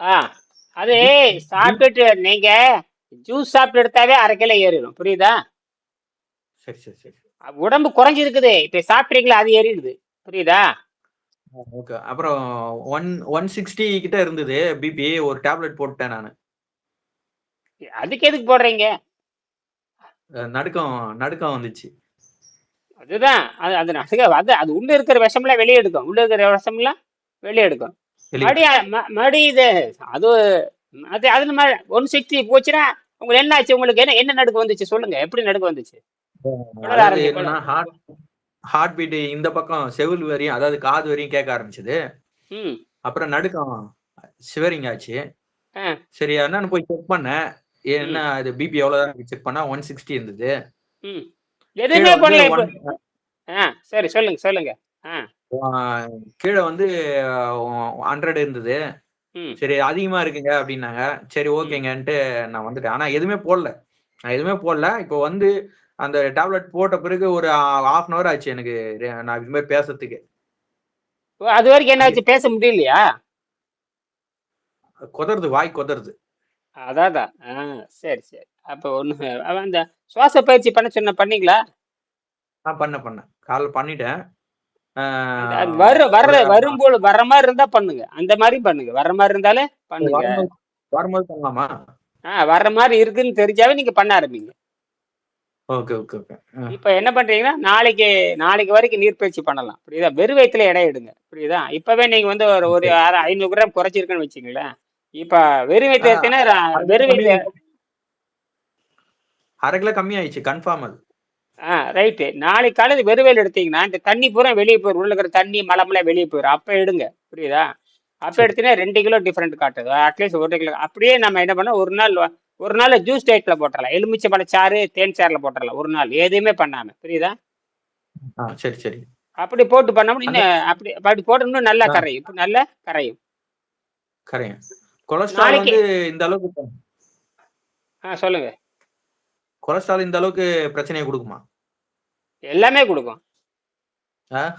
ஆ அது சாப்பிட்டுட்டு நீங்க ஜூஸ் சாப்பிட்டு எடுத்தாவே அரை கிலோ ஏறிடும். புரியுதா? சரி சரி சரி. உடம்பு குறைஞ்சிருக்குது. இப்ப சாப்பிட்றீங்களா? அது ஏறிடுது. புரியுதா? ஓகே அப்புறம் ஒன் ஒன் சிக்ஸ்டி கிட்ட இருந்தது. பிபி ஒரு டேப்லெட் போட்டேன் நான். அதுக்கு எதுக்கு போடுறீங்க? நடுக்கம் நடுக்கம் வந்துச்சு. அதுதான். அது அது நசுக- அது அது உள்ள இருக்கிற விஷமெல்லாம் வெளியே எடுக்கும். உள்ள இருக்கிற விஷமெல்லாம் வெளியே எடுக்கும். மறுபடியும் இது அது அது அது நம்ம ஒன் சிக்ஸ்டி போச்சுன்னா உங்களுக்கு என்ன ஆச்சு? உங்களுக்கு என்ன என்ன நடுக்கு வந்துச்சு சொல்லுங்க. எப்படி நடுக்கு வந்துச்சு? ஹார்ட் பீட் இந்த பக்கம் செவில் வரையும் அதாவது காது வரையும் கேட்க ஆரம்பிச்சது. அப்புறம் நடுக்கம் சிவரிங் ஆச்சு. சரி என்னன்னு போய் செக் பண்ணேன் என்ன இது பிபி எவ்வளவு செக் பண்ணா ஒன் சிக்ஸ்டி இருந்தது. எதுவுமே பண்ணல சரி சொல்லுங்க சொல்லுங்க. கீழே வந்து ஹண்ட்ரட் இருந்தது. சரி அதிகமா இருக்குங்க அப்படின்னாங்க. சரி ஓகேங்கன்ட்டு நான் வந்துட்டேன். ஆனா எதுவுமே போடல. நான் எதுவுமே போடல. இப்போ வந்து அந்த டேப்லெட் போட்ட பிறகு ஒரு ஹாஃப் அன் அவர் ஆச்சு எனக்கு நான் இது மாதிரி பேசுறதுக்கு. அது வரைக்கும் என்ன ஆச்சு? பேச முடியலையா? கொதறது வாய் கொதறது. அதான். ஆ சரி சரி. அப்போ ஒன்று அந்த சுவாச பயிற்சி பண்ண சொன்ன பண்ணீங்களா? நான் பண்ண பண்ணேன். காலைல பண்ணிட்டேன். வர வர்ற ஒரு வரும்போது வர்ற மாதிரி இருந்தா பண்ணுங்க. அந்த மாதிரி பண்ணுங்க. வர்ற மாதிரி இருந்தாலே பண்ணுங்க. வரும்போது பண்ணலாமா? ஆ வர்ற மாதிரி இருக்குன்னு தெரிஞ்சாவே நீங்க பண்ண ஆரம்பிங்க. Okay okay okay. இப்போ என்ன பண்றீங்கன்னா நாளைக்கு நாளைக்கு வரைக்கும் நீர் பயிற்சி பண்ணலாம். புரியுதா? வெறும் வயிற்றுல எடை எடுங்க. புரியுதா? இப்பவே நீங்க வந்து ஒரு ஒரு ஐநூறு கிராம் குறைச்சிருக்குன்னு வச்சுங்களேன் இப்ப வெறும் வயிற்று வெறும் வயிற்று அரை கிலோ கம்மி ஆயிடுச்சு. கன்ஃபார்ம் அது. ஆ ரைட்டு நாளைக்கு காலையில் வெறும் வயல் எடுத்தீங்கன்னா இந்த தண்ணி பூரா வெளியே போயிடும் உள்ள இருக்கிற தண்ணி மலமெல்லாம் வெளியே போயிடும் அப்போ எடுங்க. புரியுதா? அப்போ எடுத்தீங்கன்னா ரெண்டு கிலோ டிஃப்ரெண்ட் காட்டுது அட்லீஸ்ட் ஒரு கிலோ. அப்படியே நம்ம என்ன பண்ணோம் ஒரு நாள் ஒரு நாள் ஜூஸ் டேட்டில் போட்டுடலாம் எலுமிச்சை பழச்சாறு தேன் சாறில் போட்டுடலாம் ஒரு நாள். எதுவுமே பண்ணாமல் புரியுதா? சரி சரி. அப்படி போட்டு பண்ணோம்னா இன்னும் அப்படி அப்படி போட்டு இன்னும் நல்லா கரையும். இப்போ நல்லா கரையும். கரையும். கொலஸ்ட்ரால் வந்து இந்த அளவுக்கு ஆ சொல்லுங்க. கொலஸ்ட்ரால் இந்த அளவுக்கு பிரச்சனையை கொடுக்குமா? எல்லாமே கொடுக்கும்?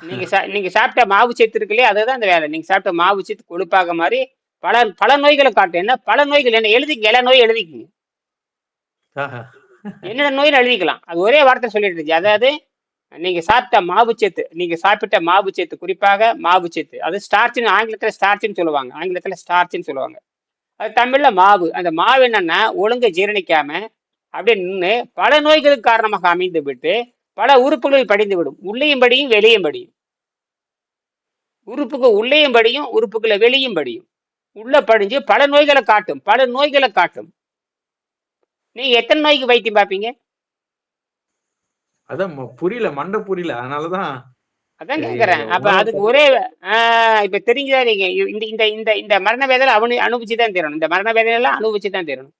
நீங்க நீங்க சாப்பிட்ட மாவு சத்து இருக்கு இல்லையா? அதுதான் அந்த வேலை. நீங்க சாப்பிட்ட மாவு சத்து கொழுப்பாக மாதிரி பல பல நோய்களை காட்டும். என்ன? பல நோய்கள். என்ன? எழுதிக்க எல்லா நோயும் எழுதிக்கங்க. என்னென்ன நோயின்னு எழுதிக்கலாம். அது ஒரே வார்த்தை சொல்லிட்டு இருந்துச்சு. அதாவது நீங்க சாப்பிட்ட மாவுச்சத்து நீங்க சாப்பிட்ட மாவுச்சத்து குறிப்பாக மாவுச்சத்து அது ஸ்டார்ச்னு ஆங்கிலத்துல ஸ்டார்ச்னு சொல்லுவாங்க. ஆங்கிலத்துல ஸ்டார்ச்னு சொல்லுவாங்க. அது தமிழ்ல மாவு. அந்த மாவு என்னன்னா ஒழுங்கா ஜீரணிக்காம அப்படியே நின்று பல நோய்களுக்கு காரணமாக அமைந்து விட்டு பல உறுப்புகளில் படிந்து விடும். உள்ளேயும் படியும் வெளியும் படியும். உறுப்புக்கு உள்ளேயும் படியும் உறுப்புக்குள்ள வெளியும் படியும். உள்ள படிஞ்சு பல நோய்களை காட்டும் பல நோய்களை காட்டும். நீங்க எத்தனை நோய்க்கு வைத்தியம் பார்ப்பீங்க? அதான் புரியல மண்டை புரியல. அதனாலதான் அதான் கேக்குறேன். அப்ப அதுக்கு ஒரே ஆஹ் இப்ப தெரிஞ்சுதா நீங்க? இந்த இந்த இந்த இந்த மரண வேதனை அவனு அனுபவிச்சு தான் தீரணும். இந்த மரண வேதனை எல்லாம் அனுபவிச்சு தான் தீரணும்.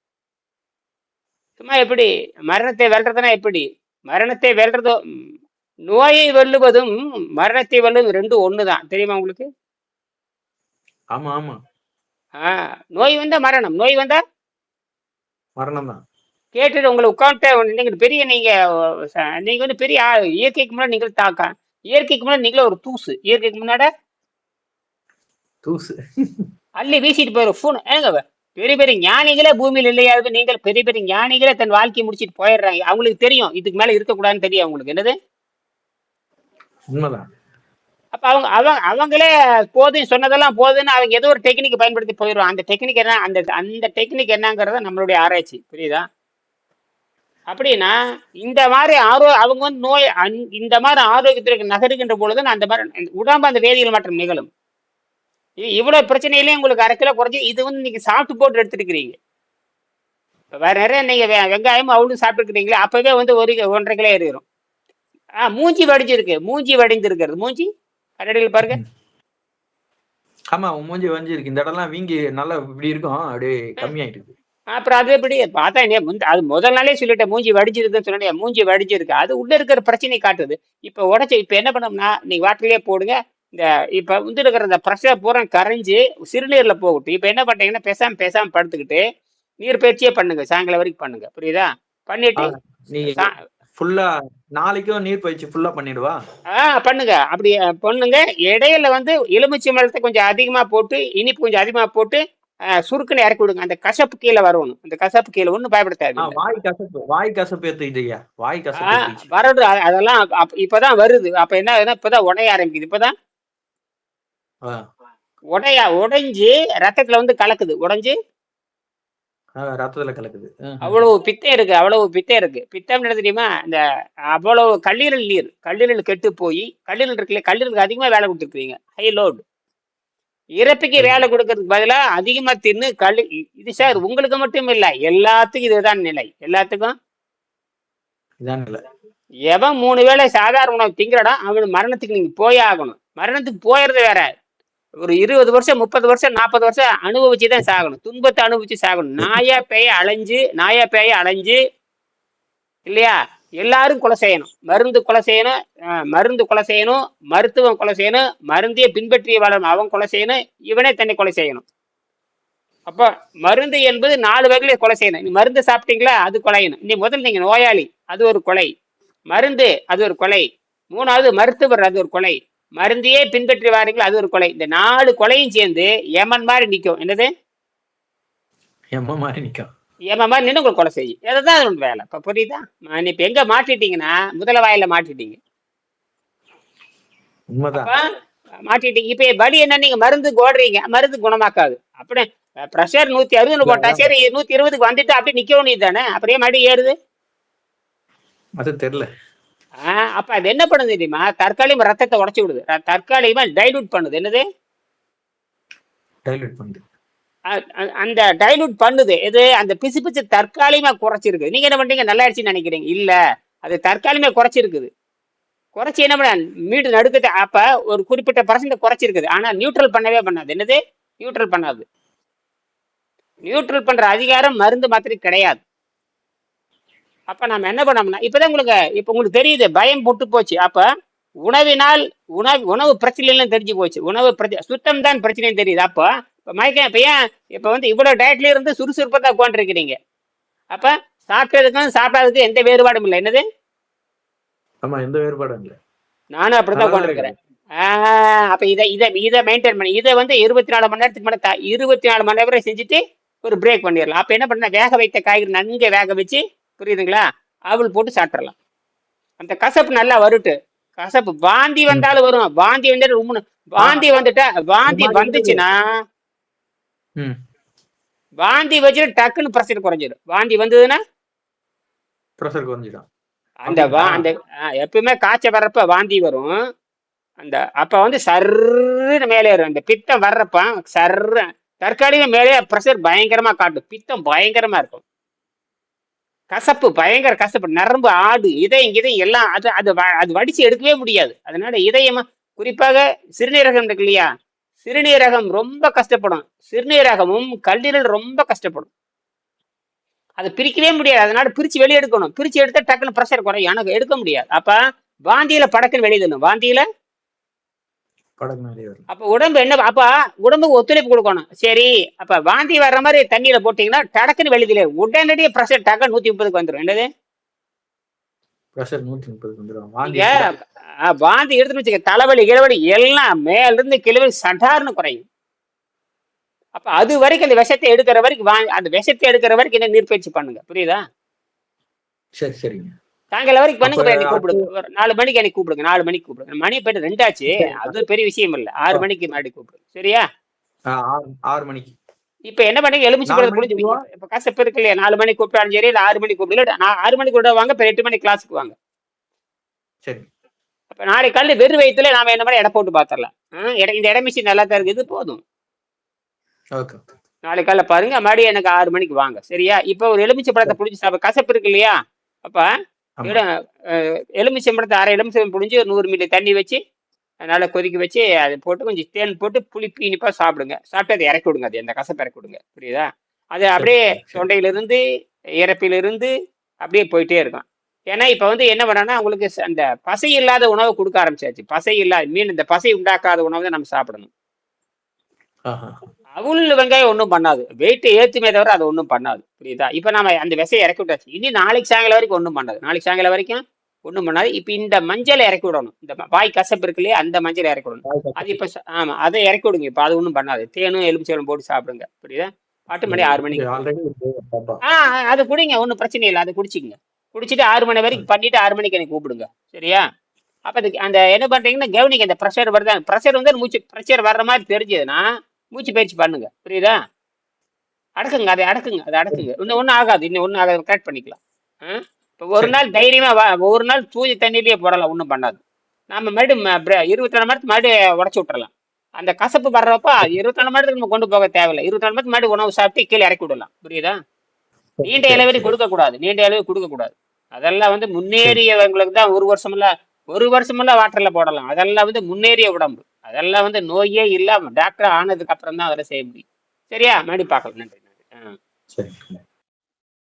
சும்மா எப்படி? மரணத்தை வெல்றதுனா எப்படி? மரணத்தை வெல்றதோ நோயை வெல்லுவதும் மரணத்தை வெல்லுவதும் ரெண்டும் ஒண்ணுதான். தெரியுமா உங்களுக்கு? ஆமா ஆமா. ஆஹ் நோய் வந்தா மரணம். நோய் வந்தா? மரணம் தான் கேட்டுட்டு உங்களை உட்காந்துட்டு நீங்க பெரிய நீங்க நீங்க வந்து பெரிய. இயற்கைக்கு முன்னாடி நீங்கள் தாக்கா. இயற்கைக்கு முன்னாடி நீங்களே ஒரு தூசு. இயற்கைக்கு முன்னாடி? தூசு. அள்ளி வீசிட்டு போயிடும் ஃபோன். ஏங்க பெரிய பெரிய ஞானிகளே பூமியில் இல்லையாவது நீங்கள் பெரிய பெரிய ஞானிகளே தன் வாழ்க்கையை முடிச்சிட்டு போயிடுறாங்க. அவங்களுக்கு தெரியும். இதுக்கு மேல இருக்கக்கூடாதுன்னு தெரியும் அவங்களுக்கு. என்னது? உண்மைதான். அப்ப அவங்க அவங்க அவங்களே போதும் சொன்னதெல்லாம் போதுன்னு அவங்க ஏதோ ஒரு டெக்னிக் பயன்படுத்தி போயிடுவாங்க. அந்த டெக்னிக் என்ன அந்த அந்த டெக்னிக் என்னங்கிறத நம்மளுடைய ஆராய்ச்சி. புரியுதா? அப்படின்னா இந்த மாதிரி ஆரோ அவங்க வந்து நோய் இந்த மாதிரி ஆரோக்கியத்திற்கு நகருகின்ற பொழுது அந்த மாதிரி உடம்பு அந்த வேதியியல் மாற்றம் நிகழும். இவ்வளவு பிரச்சனையிலையும் உங்களுக்கு அரை கிலோ குறைஞ்சி இது வந்து நீங்க சாப்பிட்டு போட்டு எடுத்துருக்கிறீங்க வேற நிறைய நீங்க வெ- வெங்காயம் அவளும் சாப்பிட்டுருக்கிறீங்களா அப்பவே வந்து ஒரு ஒன்றரை கிலோ ஏறிடும் ஆ மூஞ்சி வடிஞ்சிருக்கு மூஞ்சி வடிஞ்சிருக்கிறது மூஞ்சி கரடியில் பாருங்க. ஆமா மூஞ்சி வஞ்சி இருக்கு இந்த இடம்லாம் வீங்கி நல்லா இப்படி இருக்கும் அப்படியே கம்மியாயிட்டு இருக்கு அப்புறம் அது எப்படி? பார்த்தா முந்த அது முதல் நாளே சொல்லிட்டேன் மூஞ்சி வடிஞ்சிருக்குன்னு சொன்னேன் மூஞ்சி வடிஞ்சிருக்கு. அது உள்ள இருக்கிற பிரச்சனை காட்டுது. இப்போ உடச்சி இப்போ என்ன பண்ணோம்னா நீங்க வாட்டிலேயே போடுங்க இந்த இப்போ வந்து இருக்கிற இந்த ப்ரெஷர் பூரா கரைஞ்சு சிறுநீர்ல போகட்டும். இப்போ என்ன பண்றீங்கன்னா பேசாம பேசாம படுத்துக்கிட்டு நீர் பயிற்சியே பண்ணுங்க. சாயங்காலம் வரைக்கும் பண்ணுங்க. புரியுதா? பண்ணிட்டு நீ ஃபுல்லா நாளைக்கும் நீர் பயிற்சி ஃபுல்லா பண்ணிடுவா? ஆ பண்ணுங்க. அப்படி பண்ணுங்க. இடையில வந்து எலுமிச்சை மரத்தை கொஞ்சம் அதிகமா போட்டு இனிப்பு கொஞ்சம் அதிகமா போட்டு சுருக்குன்னு இறக்கி விடுங்க. அந்த கசப்பு கீழே வரணும். அந்த கசப்பு கீழே ஒன்றும் பயப்பட ஆ, தேவையில்லை வாய் கசப்பு வாய் கசப்பு ஏத்துக்கிட்டு ஐயா வாய் கசப்பு வரது அதெல்லாம் இப்பதான் வருது. அப்ப என்ன இப்பதான் உடைய ஆரம்பிக்குது. இப்பதான் உடைய உடைஞ்சு ரத்தத்துல வந்து கலக்குது. உடைஞ்சு? ரத்தத்துல கலக்குது. அவ்வளவு பித்தம் இருக்கு அவ்வளவு பித்தம் இருக்கு. பித்தம் என்ன தெரியுமா? இந்த அவ்வளவு கல்லீரல் நீர் கல்லீரல் கெட்டு போய் கல்லீரல் இருக்குல்ல கல்லீரலுக்கு அதிகமா வேலை கொடுத்துருக்கீங்க ஹை லோட் இறப்புக்கு வேலை கொடுக்கறதுக்கு பதிலா அதிகமா தின்னு கல்லு இ- இது சார் உங்களுக்கு மட்டும் இல்ல எல்லாத்துக்கும் இதுதான் நிலை. எல்லாத்துக்கும்? எவன் மூணு வேளை சாதாரண உணவு திங்கிறடா அவன் மரணத்துக்கு நீங்க போயே ஆகணும். மரணத்துக்கு போயிறது வேற. ஒரு இருபது வருஷம் முப்பது வருஷம் நாற்பது வருஷம் அனுபவிச்சு தான் சாகணும். துன்பத்தை அனுபவிச்சு சாகணும். நாயா பேய அலைஞ்சு நாயா பேய அலைஞ்சு இல்லையா? எல்லாரும் கொலை செய்யணும். மருந்து கொலை செய்யணும் மருந்து கொலை செய்யணும் மருத்துவம் கொலை செய்யணும் மருந்தையே பின்பற்றிய வளரும் அவன் கொலை செய்யணும் இவனே தன்னை கொலை செய்யணும். அப்போ மருந்து என்பது நாலு வகையில கொலை செய்யணும். நீ மருந்து சாப்பிட்டீங்களா? அது கொலையணும். நீ முதல்ல நீங்க நோயாளி. அது ஒரு கொலை. மருந்து அது ஒரு கொலை. மூணாவது மருத்துவர் அது ஒரு கொலை. மருந்தையே பின்பற்றி வாரீங்களா அது ஒரு கொலை. இந்த நாலு கொலையும் சேர்ந்து யமன் மாதிரி நிற்கும் என்னது? எம்ம மாதிரி நிக்கும். யமன் மாதிரி நின்று உங்களுக்கு கொலை செய்யும். அதுதான் அதோட வேலை? இப்போ புரியுதா? இப்போ எங்க மாட்டிட்டீங்கன்னா முதல வாயில மாட்டிட்டீங்க. உண்மைதான். மாட்டிட்டீங்க. இப்போ வலி என்ன நீங்க மருந்து ஓடுறீங்க மருந்து குணமாக்காது. அப்படி ப்ரெஷர் நூத்தி அறுபதுன்னு போட்டா சரி நூத்தி இருபதுக்கு வந்துட்டு அப்படியே நிக்க வேண்டியது தானே அப்படியே மறுபடியும் ஏறுது? அது தெரியல. அப்ப அது என்ன பண்ணுது தெரியுமா? தற்காலிகமா ரத்தத்தை உடைச்சு விடுது. தற்காலிகமா டைலூட் பண்ணுது. என்னது? டைலூட் பண்ணுது. அந்த டைலூட் பண்ணுது. இது அந்த பிசு பிசு தற்காலிகமா குறைச்சிருக்கு நீங்க என்ன பண்றீங்க? நல்லா ஆயிடுச்சுன்னு நினைக்கிறீங்க. இல்ல. அது தற்காலிகமா குறைச்சிருக்குது. குறைச்சி என்ன பண்ண? மீண்டும் நடுக்கத்தை அப்ப ஒரு குறிப்பிட்ட பர்சன்ட் குறைச்சிருக்குது. ஆனா நியூட்ரல் பண்ணவே பண்ணாது. என்னது? நியூட்ரல் பண்ணாது. நியூட்ரல் பண்ற அதிகாரம் மருந்து மாத்திரை கிடையாது. அப்ப நம்ம என்ன பண்ணோம்னா இப்பதான் உங்களுக்கு இப்ப உங்களுக்கு தெரியுது பயம் போட்டு போச்சு. அப்ப உணவினால் உணவு உணவு பிரச்சனை இல்லைன்னு தெரிஞ்சு போச்சு. உணவு பிரச்சனை சுத்தம் தான் பிரச்சனைன்னு தெரியுது. அப்போ இப்ப மயக்கம் இப்ப ஏன் இப்ப வந்து இவ்வளவு டயட்ல இருந்து சுறுசுறுப்பா தான் உட்காந்துருக்கிறீங்க அப்ப சாப்பிட்டதுக்கும் சாப்பிடாததுக்கும் எந்த வேறுபாடும் இல்லை. என்னது? ஆமா எந்த வேறுபாடும் இல்ல. நானும் அப்படிதான் உட்காந்துருக்கிறேன் அப்ப இதை இதை இதை மெயின்டைன் பண்ணி. இதை வந்து இருபத்தி நாலு மணி நேரத்துக்கு மேலே இருபத்தி நாலு மணி நேரம் செஞ்சுட்டு ஒரு பிரேக் பண்ணிடலாம். அப்ப என்ன பண்ண வேக வைத்த காய்கறி நன்கு வேக வச்சு புரியுதுங்களா? அவள் போட்டு சாப்பிட்றலாம் அந்த கசப்பு நல்லா வருட்டு கசப்பு வாந்தி வந்தாலும் வரும். வாந்தி வந்தாலும் ரொம்ப வாந்தி வந்துட்டா வாந்தி வந்துச்சுன்னா வாந்தி வச்சுட்டு டக்குன்னு பிரஷர் குறைஞ்சிடும் வாந்தி வந்ததுன்னா? ப்ரெஷர் குறைஞ்சிடும் அந்த வா? அந்த ஆ, எப்பவுமே காய்ச்சல் வர்றப்ப வாந்தி வரும். அந்த அப்ப வந்து சர்ன்னு மேலே ஏறும். அந்த பித்தம் வர்றப்ப சர்ரு தற்காலிக மேலே ப்ரெஷர் பயங்கரமா காட்டும். பித்தம் பயங்கரமா இருக்கும். கசப்பு பயங்கர கசப்பு நரம்பு ஆடு இதயம் இதயம் எல்லாம் அது அது வ- அது வடிச்சு எடுக்கவே முடியாது. அதனால இதயமா குறிப்பாக சிறுநீரகம் இருக்கு இல்லையா? சிறுநீரகம் ரொம்ப கஷ்டப்படும். சிறுநீரகமும் கல்லீரல் ரொம்ப கஷ்டப்படும். அதை பிரிக்கவே முடியாது. அதனால பிரிச்சு வெளியே எடுக்கணும். பிரிச்சு எடுத்தா டக்குன்னு ப்ரெஷர் குறையும். எனக்கு எடுக்க முடியாது. அப்ப வாந்தியில படக்குன்னு வெளியே தரணும். வாந்தியில அப்ப உடம்பு என்ன அப்ப உடம்புக்கு ஒத்துழைப்பு கொடுக்கணும். சரி அப்ப வாந்தி வர்ற மாதிரி தண்ணியில போட்டீங்கன்னா டடக்குன்னு வெளியில உடனடியே ப்ரெஷர் டக்கு நூத்தி முப்பதுக்கு வந்துடும் என்னது? வாந்தி எடுத்துன்னு வச்சுக்க தலைவலி கிழவலி எல்லாம் மேல இருந்து கிழவலி சட்டார்னு குறையும். அப்ப அது வரைக்கும் அந்த விஷத்தை எடுக்கிற வரைக்கும் அந்த விஷத்தை எடுக்கிற வரைக்கும் என்ன நீர்ப்பயிற்சி பண்ணுங்க. புரியுதா? சரி சரிங்க. சாயங்காலம் வரைக்கும் பண்ணுங்க என்னை கூப்பிடுங்க. நாலு மணிக்கு என்னை கூப்பிடுங்க. நாலு மணிக்கு கூப்பிடுங்க. மணி போயிட்டு ரெண்டாச்சு. அது பெரிய விஷயம் இல்ல. ஆறு மணிக்கு மறுபடியும் கூப்பிடுங்க. சரியா? ஆறு மணிக்கு. இப்ப என்ன பண்ணுங்க? எலுமிச்சு பழம் புரிஞ்சு இப்ப கசப்பு இருக்கு இல்லையா? நாலு மணிக்கு கூப்பிட்டாலும் சரி இல்ல ஆறு மணிக்கு கூப்பிடல நான் ஆறு மணிக்கு கூட வாங்க இப்ப எட்டு மணிக்கு கிளாஸுக்கு வாங்க. சரி. அப்ப நாளைக்கு காலையில வெறும் வயித்துல நாம என்ன மாதிரி எடை போட்டு பாத்திரலாம். இந்த இட மிஷின் நல்லா தான் இருக்குது. போதும். நாளைக்கு காலைல பாருங்க. மறுபடியும் எனக்கு ஆறு மணிக்கு வாங்க. சரியா? இப்ப ஒரு எலுமிச்சை பழத்தை புடிச்சு சாப்பிட கசப்பு இருக்கு இல்லையா? அப்ப எலுமிச்சை பழத்தை அரை எலுமிச்சை புடிஞ்சு ஒரு நூறு மில்லி தண்ணி வச்சு நல்லா கொதிக்க வச்சு அதை போட்டு கொஞ்சம் தேன் போட்டு புளிப்பு இனிப்பா சாப்பிடுங்க. சாப்பிட்டு அதை இறக்கி விடுங்க அது அந்த கசப்பு இறக்கி விடுங்க. புரியுதா? அது அப்படியே. தொண்டையிலிருந்து இறப்பிலிருந்து அப்படியே போயிட்டே இருக்கும். ஏன்னா இப்ப வந்து என்ன பண்ணனா உங்களுக்கு ச- அந்த பசை இல்லாத உணவு கொடுக்க ஆரம்பிச்சாச்சு. பசை இல்லாத மீன் இந்த பசை உண்டாக்காத உணவு தான் நம்ம சாப்பிடணும். அவுள் வெங்காயம் ஒன்றும் பண்ணாது. வெயிட் ஏத்துமே தவிர அது ஒன்றும் பண்ணாது. புரியுதா? இப்போ நாம அந்த விசையை இறக்கி விட்டாச்சு. இனி நாளைக்கு சாயங்காலம் வரைக்கும் ஒன்றும் பண்ணாது. நாளைக்கு சாயங்காலம் வரைக்கும் ஒண்ணும் பண்ணாது. இப்ப இந்த மஞ்சளை இறக்கி விடணும். இந்த வாய் கசப்பு இருக்கு இல்லையா? அந்த மஞ்சளை இறக்கி விடணும். அது இப்ப ச- ஆமா அதை இறக்கி விடுங்க. இப்ப அது ஒண்ணும் பண்ணாது. தேனும் எலுமிச்சையும் போட்டு சாப்பிடுங்க. புரியுதா? பாட்டு மணி ஆறு மணிக்கு. ஆ அது குடிங்க. ஒன்றும் பிரச்சனை இல்லை. அது குடிச்சிங்க குடிச்சிட்டு ஆறு மணி வரைக்கும் பண்ணிட்டு ஆறு மணிக்கு எனக்கு கூப்பிடுங்க. சரியா? அப்போ அந்த என்ன பண்றீங்கன்னா கவனிங்க. இந்த ப்ரெஷர் வருதா? ப்ரெஷர் வந்து மூச்சு ப்ரெஷர் வர்ற மாதிரி தெரிஞ்சதுன்னா மூச்சு பயிற்சி பண்ணுங்க. புரியுதா? அடக்குங்க அதை அடக்குங்க அதை அடக்குங்க. இன்னும் ஒன்றும் ஆகாது இன்னும் ஒன்றும் ஆகாது. கரெக்ட் பண்ணிக்கலாம். இப்போ ஒரு. நாள் தைரியமா வா ஒரு நாள் தூய தண்ணியிலேயே போடலாம் ஒன்றும் பண்ணாது. நாம மறுபடியும் இருபத்தி நாலு மணி மறுபடியும் உடச்சி விட்டுறலாம். அந்த கசப்பு வர்றப்ப இருபத்தி நாலு மணி நம்ம கொண்டு போக தேவையில்லை. இருபத்தி நாலு மணி மறுபடியும் உணவு சாப்பிட்டு கீழே இறக்கி விடலாம். புரியுதா? நீண்ட இளவரி கொடுக்க கூடாது நீண்ட இளவு கொடுக்க கூடாது அதெல்லாம் வந்து முன்னேறியவங்களுக்கு தான் ஒரு வருஷம்ல ஒரு வருஷமெல்லாம் வாட்டர்ல போடலாம். அதெல்லாம் வந்து முன்னேறிய உடம்பு. அதெல்லாம் வந்து நோயே இல்லாம டாக்டர் ஆனதுக்கு அப்புறம் தான் அதெல்லாம் செய்ய முடியும். சரியா? மறுபடியும் பார்க்கலாம். நன்றி நன்றி. ஆ. சரி